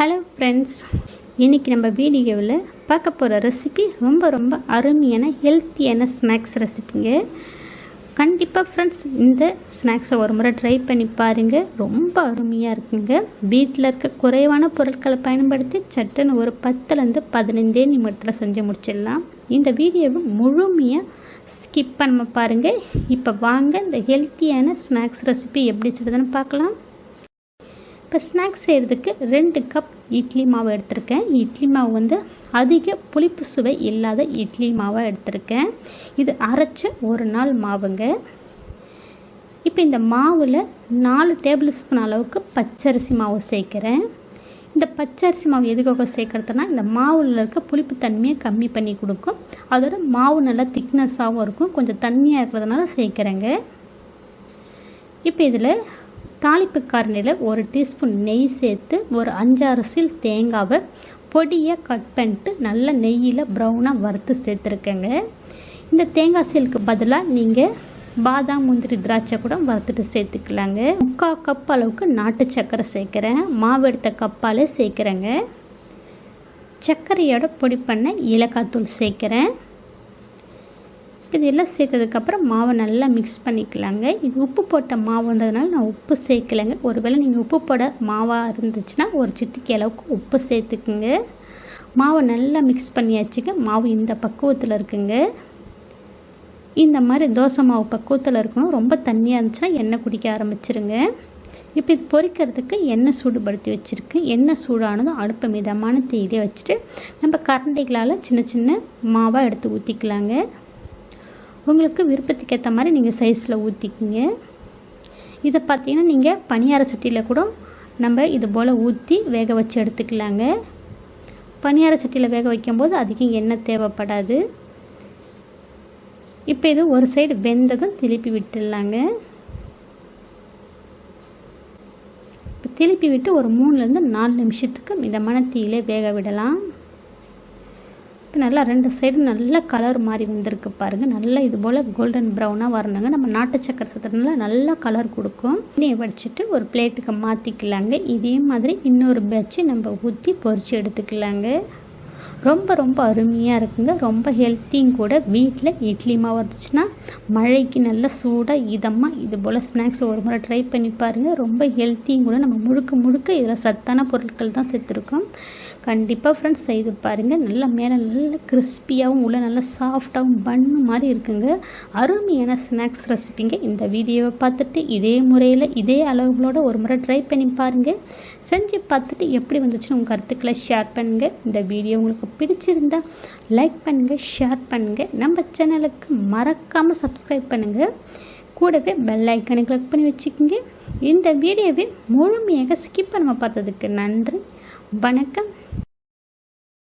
Hello friends இன்றைக்கி நம்ம வீடியோவில் பார்க்க போகிற ரெசிபி ரொம்ப ரொம்ப அருமையான ஹெல்த்தியான ஸ்நாக்ஸ் ரெசிபிங்க கண்டிப்பாக ஃப்ரெண்ட்ஸ் இந்த ஸ்நாக்ஸை ஒரு முறை ட்ரை பண்ணி பாருங்கள் ரொம்ப அருமையாக இருக்குங்க. வீட்டில் இருக்க குறைவான பொருட்களை பயன்படுத்தி சட்டுன்னு ஒரு பத்துலேருந்து பதினைந்தே நிமிடத்தில் செஞ்சு முடிச்சிடலாம். இந்த வீடியோவை முழுமையாக ஸ்கிப் பண்ண பாருங்கள் இப்போ வாங்க இந்த ஹெல்த்தியான ஸ்நாக்ஸ் ரெசிபி எப்படி செய்யுதுன்னு பார்க்கலாம். இப்போ ஸ்நாக்ஸ் செய்கிறதுக்கு ரெண்டு கப் இட்லி மாவு எடுத்திருக்கேன். இட்லி மாவு வந்து அதிக புளிப்பு சுவை இல்லாத இட்லி மாவாக எடுத்திருக்கேன். இது அரைச்ச ஒரு நாள் மாவுங்க. இப்போ இந்த மாவில் நாலு டேபிள் ஸ்பூன் அளவுக்கு பச்சரிசி மாவு சேர்க்குறேன். இந்த பச்சரிசி மாவு எதுக்காக சேர்க்குறதுனா இந்த மாவில் இருக்க புளிப்பு தன்மையை கம்மி பண்ணி கொடுக்கும். அதோட மாவு நல்லா திக்னஸாகவும் இருக்கும். கொஞ்சம் தண்ணியாக இருக்கிறதுனால சேர்க்குறேங்க. இப்போ இதில் தாளிப்பு காரணியில் ஒரு டீஸ்பூன் நெய் சேர்த்து ஒரு அஞ்சாறு சீல் தேங்காவை பொடியை கட் பண்ணிட்டு நல்லா நெய்யில் ப்ரௌனாக வறுத்து சேர்த்துருக்கேங்க. இந்த தேங்காய் சீலுக்கு பதிலாக நீங்கள் பாதாம் முந்திரி திராட்சை கூட வறுத்துட்டு சேர்த்துக்கலாங்க. முக்கால் கப் அளவுக்கு நாட்டு சர்க்கரை சேர்க்குறேன். மாவு எடுத்த கப்பாலே சேர்க்குறேங்க. சர்க்கரையோட பொடி பண்ண ஏலக்காய் தூள் சேர்க்குறேன். இது எல்லாம் சேர்த்ததுக்கப்புறம் மாவை நல்லா மிக்ஸ் பண்ணிக்கலாங்க. இது உப்பு போட்ட மாவுன்றதுனால நான் உப்பு சேர்க்கலைங்க. ஒருவேளை நீங்கள் உப்பு போட மாவாக இருந்துச்சுன்னா ஒரு சிட்டிக்கு அளவுக்கு உப்பு சேர்த்துக்குங்க. மாவை நல்லா மிக்ஸ் பண்ணியாச்சுங்க. மாவு இந்த பக்குவத்தில் இருக்குங்க. இந்த மாதிரி தோசை மாவு பக்குவத்தில் இருக்கணும். ரொம்ப தண்ணியாக இருந்துச்சுன்னா எண்ணெய் குடிக்க ஆரம்பிச்சிருங்க. இப்போ இது பொரிக்கிறதுக்கு எண்ணெய் சூடுபடுத்தி வச்சுருக்கு. எண்ணெய் சூடானதும் அடுப்பு மிதமான தீயிலே வச்சுட்டு நம்ம கரண்டைகளால் சின்ன சின்ன மாவாக எடுத்து ஊற்றிக்கலாங்க உங்களுக்கு விருப்பத்துக்கு ஏற்ற மாதிரி நீங்கள் சைஸில் ஊற்றிக்கிங்க இதை பார்த்தீங்கன்னா நீங்கள் பனியார சட்டியில் கூட நம்ம இது போல் ஊற்றி வேக வச்சு எடுத்துக்கலாங்க. பனியார சட்டியில் வேக வைக்கும்போது அதிகம் எண்ணெய் தேவைப்படாது. இப்போ இது ஒரு சைடு வெந்ததும் திருப்பி விட்டுடலாங்க. இப்போ திருப்பி விட்டு ஒரு மூணுலேருந்து நாலு நிமிஷத்துக்கு மிதமான தீயிலே வேக விடலாம். இப்போ நல்லா ரெண்டு சைடு நல்ல கலர் மாதிரி வந்திருக்கு பாருங்கள் நல்லா இது போல் கோல்டன் ப்ரௌனாக வரணுங்க. நம்ம நாட்டு சக்கரை சத்துறதுனால நல்லா கலர் கொடுக்கும். எண்ணெயை வடிச்சிட்டு ஒரு பிளேட்டுக்கு மாற்றிக்கலாங்க இதே மாதிரி இன்னொரு பேட்சு நம்ம ஊற்றி பொறிச்சு எடுத்துக்கலாங்க. ரொம்ப ரொம்ப அருமையாக இருக்குங்க. ரொம்ப ஹெல்த்தியும் கூட வீட்டில் இட்லி மாவு இருந்துச்சுன்னா மழைக்கு நல்ல சூடாக இதமாக இது போல் ஸ்நாக்ஸ் ஒரு முறை ட்ரை பண்ணி பாருங்கள் ரொம்ப ஹெல்த்தியும் கூட நம்ம முழுக்க முழுக்க இதில் சத்தான பொருட்கள் தான் சேர்த்துருக்கோம். கண்டிப்பாக ஃப்ரெண்ட்ஸ் செய்து பாருங்கள் நல்லா மேலே நல்ல கிறிஸ்பியாகவும் உள்ள நல்லா சாஃப்டாகவும் பண்ணு மாதிரி இருக்குங்க. அருமையான ஸ்நாக்ஸ் ரெசிபிங்க இந்த வீடியோவை பார்த்துட்டு இதே முறையில் இதே அளவுகளோட ஒரு முறை ட்ரை பண்ணி பாருங்கள் செஞ்சு பார்த்துட்டு எப்படி வந்துச்சுன்னு உங்கள் கருத்துக்களை ஷேர் பண்ணுங்கள் இந்த வீடியோ உங்களுக்கு பிடிச்சிருந்தா லைக் பண்ணுங்கள் ஷேர் பண்ணுங்கள் நம்ம சேனலுக்கு மறக்காமல் சப்ஸ்கிரைப் பண்ணுங்கள் கூடவே பெல் ஐக்கனை கிளிக் பண்ணி வச்சுக்கோங்க. இந்த வீடியோவை முழுமையாக ஸ்கிப் பண்ணாமல் பார்த்ததுக்கு நன்றி. வணக்கம்.